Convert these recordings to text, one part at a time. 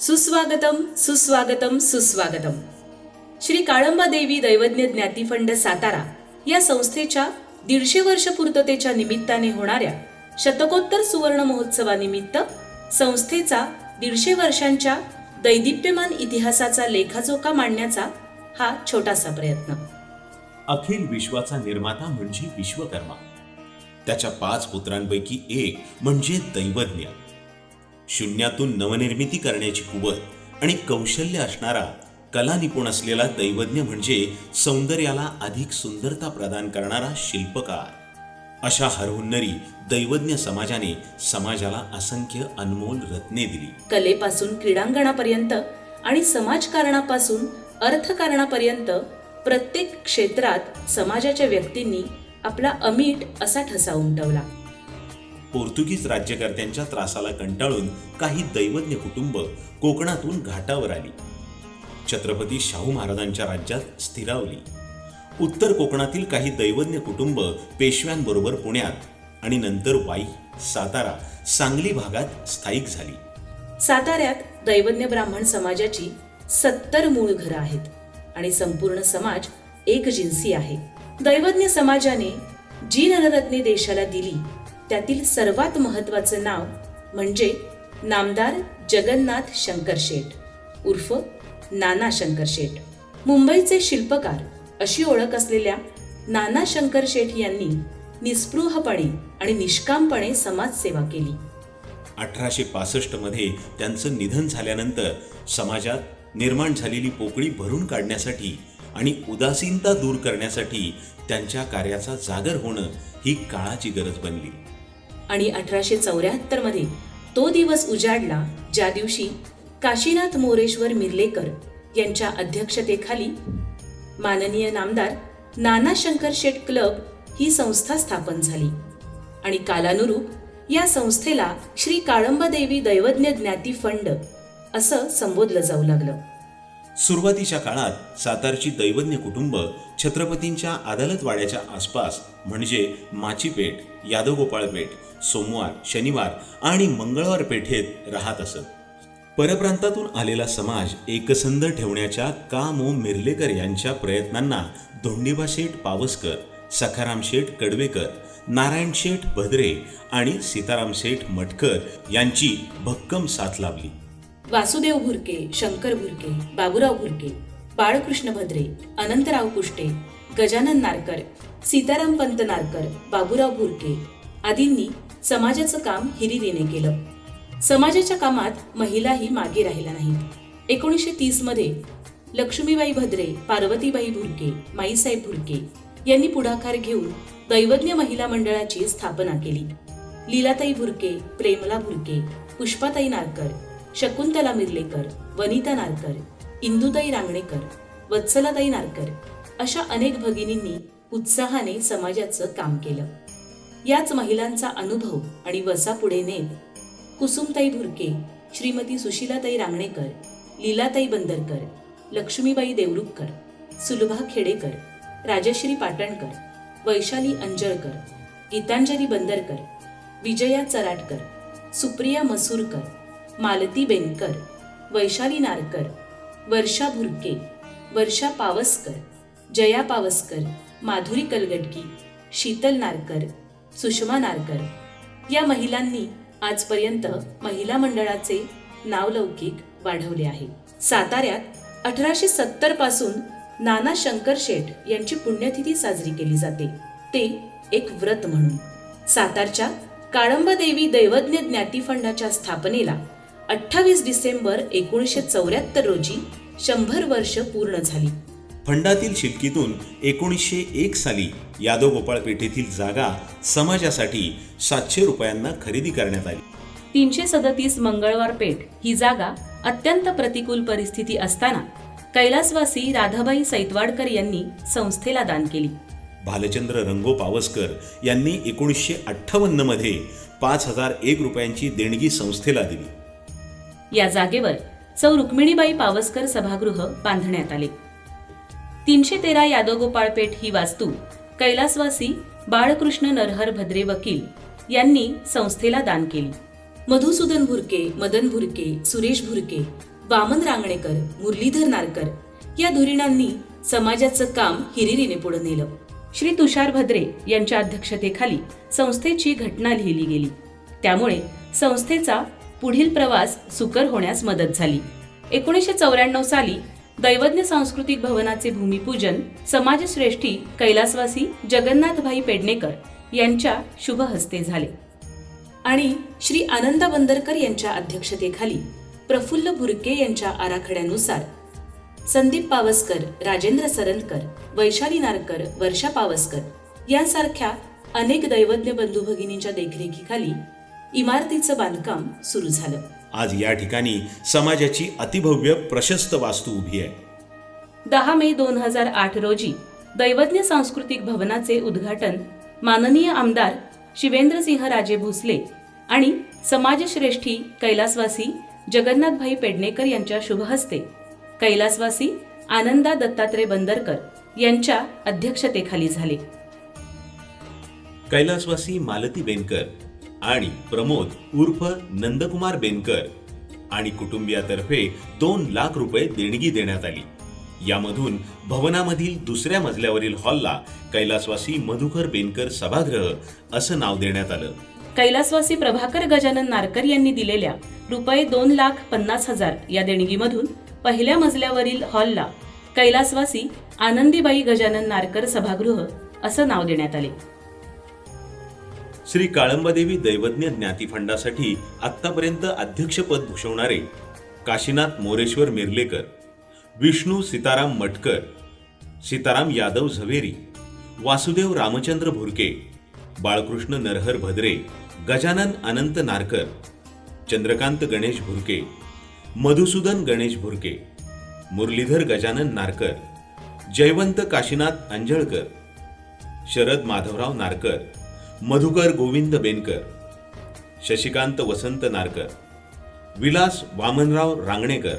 सुस्वागतम सुस्वागतम सुस्वागतम. श्री काळंबा देवी दैवज्ञ ज्ञातीफंड सातारा या संस्थेच्या दीडशे वर्ष पूर्ततेच्या निमित्ताने होणाऱ्या शतकोत्तर सुवर्ण महोत्सवानिमित्त संस्थेचा दीडशे वर्षांच्या दैदिप्यमान इतिहासाचा लेखाजोखा मांडण्याचा हा छोटासा प्रयत्न. अखिल विश्वाचा निर्माता म्हणजे विश्वकर्मा. त्याच्या पाच पुत्रांपैकी एक म्हणजे दैवज्ञ. शून्यातून नवनिर्मिती करण्याची कुवत आणि कौशल्य असणारा कला निपुण असलेला दैवज्ञ म्हणजे सौंदर्याला अधिक सुंदरता प्रदान करणारा शिल्पकार. अशा हरहुन्नरी दैवज्ञ समाजाने समाजाला असंख्य अनमोल रत्ने दिली. कलेपासून क्रीडांगणापर्यंत आणि समाजकारणापासून अर्थकारणापर्यंत प्रत्येक क्षेत्रात समाजाच्या व्यक्तींनी आपला अमीट असा ठसा उमटवला. पोर्तुगीज राज्यकर्त्यांच्या त्रासाला कंटाळून काही दैवज्ञ कुटुंब कोकणातून घाटावर आली. छत्रपती शाहू महाराजांच्या राज्यात स्थिरावली. उत्तर कोकणातील काही दैवज्ञ कुटुंब पेशव्यांबरोबर पुण्यात आणि नंतर वाई सातारा सांगली भागात स्थायिक झाली. साताऱ्यात दैवज्ञ ब्राह्मण समाजाची सत्तर मूळ घरं आहेत आणि संपूर्ण समाज एक जिन्सी आहे. दैवज्ञ समाजाने जी नररत्ने देशाला दिली त्यातील सर्वात महत्वाचं नाव म्हणजे नामदार जगन्नाथ शंकर शेठ. उर्फ नाना शंकर शेठ. मुंबईचे शिल्पकार अशी ओळख असलेल्या नाना शंकर शेठ यांनी निस्पृहपणे आणि निष्कामपणे समाजसेवा केली. अठराशे पासष्टमध्ये त्यांचं निधन झाल्यानंतर समाजात निर्माण झालेली पोकळी भरून काढण्यासाठी आणि उदासीनता दूर करण्यासाठी त्यांच्या कार्याचा जागर होणं ही काळाची गरज बनली. आणि अठराशे चौऱ्याहत्तरमध्ये तो दिवस उजाडला ज्या दिवशी काशीनाथ मोरेश्वर मिर्लेकर यांच्या अध्यक्षतेखाली माननीय नामदार नाना शंकर क्लब ही संस्था स्थापन झाली. आणि कालानुरूप या संस्थेला श्री काळंबा देवी दैवज्ञ ज्ञाती फंड असं संबोधलं जाऊ लागलं. सुरुवातीच्या काळात सातारची दैवज्ञ कुटुंब छत्रपतींच्या अदालतवाड्याच्या आसपास म्हणजे माचीपेठ यादवगोपाळपेठ सोमवार शनिवार आणि मंगळवार पेठेत राहत असत. परप्रांतातून आलेला समाज एकसंध ठेवण्याच्या का मो मिर्लेकर यांच्या प्रयत्नांना धोंडीबा शेठ पावसकर सखाराम शेठ कडवेकर नारायण शेठ भद्रे आणि सीताराम शेठ मटकर यांची भक्कम साथ लाभली. वासुदेव भुरके शंकर भुरके बाबुराव भुरके बाळकृष्ण भद्रे अनंतराव कुष्टे गजानन नारकर सीताराम पंत नारकर बाबुराव भुरके आदींनी समाजाचं काम हिरिरीने केलं. समाजाच्या कामात महिलाही मागे राहिल्या नाहीत एकोणीसशे तीसमध्ये लक्ष्मीबाई भद्रे पार्वतीबाई भुरके माईसाहेब भुरके यांनी पुढाकार घेऊन दैवज्ञ महिला मंडळाची स्थापना केली. लीलाताई भुरके प्रेमला भुरके पुष्पाताई नारकर शकुंतला मिर्लेकर वनिता नारकर इंदुताई रांगणेकर वत्सलाताई नारकर अशा अनेक भगिनींनी उत्साहाने समाजाचं काम केलं. याच महिलांचा अनुभव आणि वसा पुढे नेत कुसुमताई भुरके श्रीमती सुशीलाताई रांगणेकर लीलाताई बंदरकर लक्ष्मीबाई देवरुखकर सुलभा खेडेकर राजश्री पाटणकर वैशाली अंजळकर गीतांजली बंदरकर विजया चराटकर सुप्रिया मसूरकर मालती बेनकर वैशाली नारकर वर्षा भुरके वर्षा पावसकर जया पावसकर माधुरी कलगटकी शीतल नारकर सुषमा नारकर. या महिलांनी आजपर्यंत महिला मंडळाचे नावलौकिक वाढवले आहे. साताऱ्यात अठराशे सत्तरपासून नाना शंकर शेठ यांची पुण्यतिथी साजरी केली जाते. ते एक व्रत म्हणून. सातारच्या काळंबदेवी दैवज्ञ ज्ञाती फंडाच्या स्थापनेला अठ्ठावीस डिसेंबर एकोणीसशे चौऱ्याहत्तर रोजी शंभर वर्ष पूर्ण झाली. फंडातील शिल्कीतून एकोणीसशे एक साली यादवगोपाळ पेठेतील जागा समाजासाठी सातशे रुपयांना खरेदी करण्यात आली. तीनशे सदतीस मंगळवार पेठ ही जागा अत्यंत प्रतिकूल परिस्थिती असताना कैलासवासी राधाबाई सैतवाडकर यांनी संस्थेला दान केली. भालचंद्र रंगो पावसकर यांनी एकोणीसशे अठ्ठावन्नमध्ये पाच हजार एक रुपयांची देणगी संस्थेला दिली. या जागेवर सौ रुक्मिणीबाई पावसकर सभागृह बांधण्यात आले. तीनशे तेरा यादवगोपाळपेठ ही वास्तू कैलासवासी बाळकृष्ण नरहर भद्रे वकील यांनी संस्थेला दान केली. मधुसूदन भुरके मदन भुरके सुरेश भुरके वामन रांगणेकर मुरलीधर नारकर या धुरीणांनी समाजाचं काम हिरिरीने पुढे नेलं. श्री तुषार भद्रे यांच्या अध्यक्षतेखाली संस्थेची घटना लिहिली गेली. त्यामुळे संस्थेचा पुढील प्रवास सुकर होण्यास मदत झाली. एकोणीसशे चौऱ्याण्णव साली दैवज्ञ सांस्कृतिक भवनाचे भूमिपूजन समाजश्रेष्ठी कैलासवासी जगन्नाथभाई पेडणेकर यांच्या शुभ हस्ते झाले. आणि श्री आनंद बंदरकर यांच्या अध्यक्षतेखाली प्रफुल्ल भुरके यांच्या आराखड्यानुसार संदीप पावसकर राजेंद्र सरंदकर वैशाली नारकर वर्षा पावसकर यांसारख्या अनेक दैवज्ञ बंधू भगिनींच्या देखरेखीखाली इमारतीचं बांधकाम सुरू झालं. आज या ठिकाणी समाजाची अतिभव्य प्रशस्त वास्तू उभी आहे. दहा मे दोन हजार आठ रोजी दैवज्ञ सांस्कृतिक भवनाचे उद्घाटन माननीय आमदार शिवेंद्रसिंह राजे भोसले आणि समाजश्रेष्ठी कैलासवासी जगन्नाथभाई पेडणेकर यांच्या शुभहस्ते कैलासवासी आनंदा दत्तात्रय बंदरकर यांच्या अध्यक्षतेखाली झाले. कैलासवासी मालती बेनकर आणि प्रमोद उर्फ नंदकुमार बेनकर आणि कुटुंबियातर्फे दोन लाख रुपये देणगी देण्यात आली. यामधून भवनामधील दुसऱ्या मजल्यावरील हॉलला कैलासवासी मधुकर बेनकर सभागृह असं नाव देण्यात आलं. कैलासवासी प्रभाकर गजानन नारकर यांनी दिलेल्या रुपये दोन लाख पन्नास हजार या देणगीमधून पहिल्या मजल्यावरील हॉलला कैलासवासी आनंदीबाई गजानन नारकर सभागृह असं नाव देण्यात आले. श्री काळंबादेवी दैवज्ञ ज्ञाती फंडासाठी आत्तापर्यंत अध्यक्षपद भूषवणारे काशीनाथ मोरेश्वर मिर्लेकर विष्णू सीताराम मटकर सीताराम यादव झवेरी वासुदेव रामचंद्र भुरके बाळकृष्ण नरहर भद्रे गजानन अनंत नारकर चंद्रकांत गणेश भुरके मधुसूदन गणेश भुरके मुरलीधर गजानन नारकर जयवंत काशीनाथ अंजळकर शरद माधवराव नारकर मधुकर गोविंद बेनकर शशिकांत वसंत नारकर विलास वामनराव रांगणेकर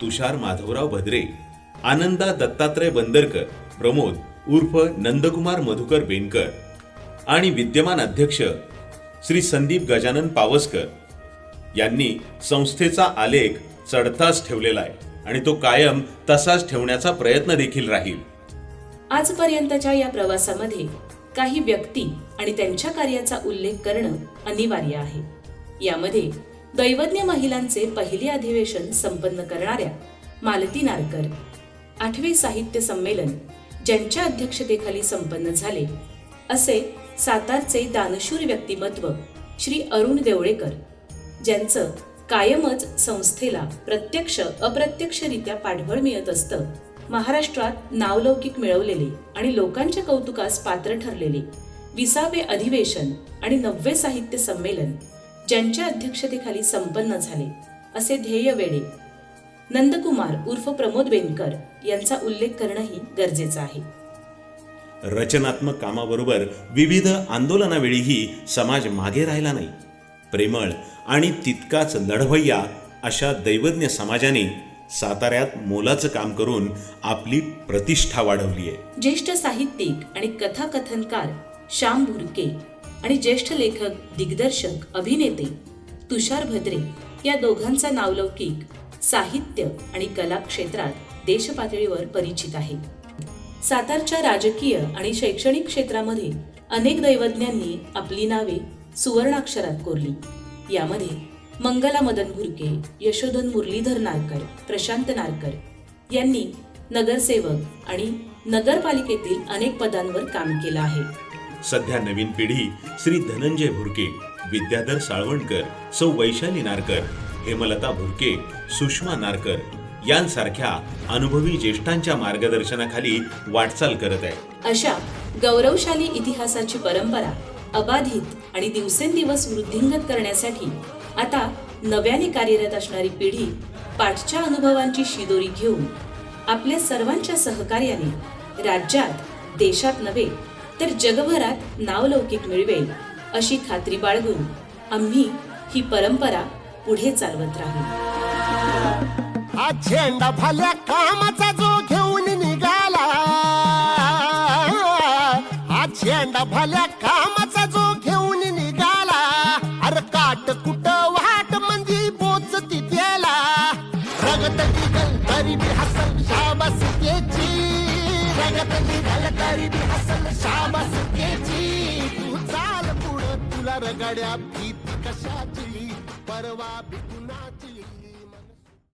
तुषार माधवराव भद्रे आनंदा दत्तात्रय बंदरकर प्रमोद उर्फ नंदकुमार मधुकर बेनकर आणि विद्यमान अध्यक्ष श्री संदीप गजानन पावसकर यांनी संस्थेचा आलेख चढताच ठेवलेला आहे आणि तो कायम तसाच ठेवण्याचा प्रयत्न देखील राहील. आजपर्यंतच्या या प्रवासामध्ये काही व्यक्ती आणि त्यांच्या कार्याचा उल्लेख करणं अनिवार्य आहे. यामध्ये दैवज्ञ महिलांचे पहिले अधिवेशन संपन्न करणाऱ्या मालती नारकर आठवे साहित्य संमेलन ज्यांच्या अध्यक्षतेखाली संपन्न झाले असे सातारचे दानशूर व्यक्तिमत्व श्री अरुण देवळेकर ज्यांचं कायमच संस्थेला प्रत्यक्ष अप्रत्यक्षरित्या पाठबळ मिळत असतं महाराष्ट्रात नावलौकिक मिळवलेले आणि लोकांच्या कौतुकास पात्र ठरलेले विसावे अधिवेशन आणि नववे साहित्य संमेलन ज्यांच्या अध्यक्षतेखाली संपन्न झाले असे ध्येय वेळे नंदकुमार उर्फ प्रमोद बेनकर यांचा उल्लेख करणंही गरजेचं आहे. रचनात्मक कामाबरोबर विविध आंदोलनावेळीही समाज मागे राहिला नाही. प्रेमळ आणि तितकाच लढवय्या अशा दैवज्ञ समाजाने साताऱ्यात मोलाचं काम करून आपली प्रतिष्ठा वाढवली आहे ज्येष्ठ साहित्यिक आणि कथाकथनकार श्याम भुरके आणि ज्येष्ठ लेखक दिग्दर्शक अभिनेते तुषार भद्रे या दोघांचा नावलौकिक साहित्य आणि कला क्षेत्रात देशपातळीवर परिचित आहे. सातारच्या राजकीय आणि शैक्षणिक क्षेत्रामध्ये अनेक दैवज्ञांनी आपली नावे सुवर्णाक्षरात कोरली. यामध्ये मंगला मदन भुरके यशोधन मुरलीधर नारकर प्रशांत नारकर यांनी नगरसेवक आणि नगरपालिकेतील अनेक पदांवर काम केलं आहे. सध्या नवीन पिढी श्री धनंजय भुरके विद्याधर साळवणकर सौ वैशाली नारकर हेमलता भुरके सुषमा नारकर यांसारख्या अनुभवी ज्येष्ठांच्या मार्गदर्शनाखाली वाटचाल करत आहे अशा गौरवशाली इतिहासाची परंपरा अबाधित आणि दिवसेंदिवस वृद्धिंगत करण्यासाठी आता नव्याने कार्यरत असणारी पिढी पाठच्या अनुभवांची शिदोरी घेऊन आपल्या सर्वांच्या सहकार्याने राज्यात देशात नव्हे तर जगभरात नावलौकिक मिळवेल अशी खात्री बाळगून आम्ही ही परंपरा पुढे चालवत राहू. हा झेंडा भल्या कामाचा जो चाल पुढं भीती कशाची? परवा भिकुनाची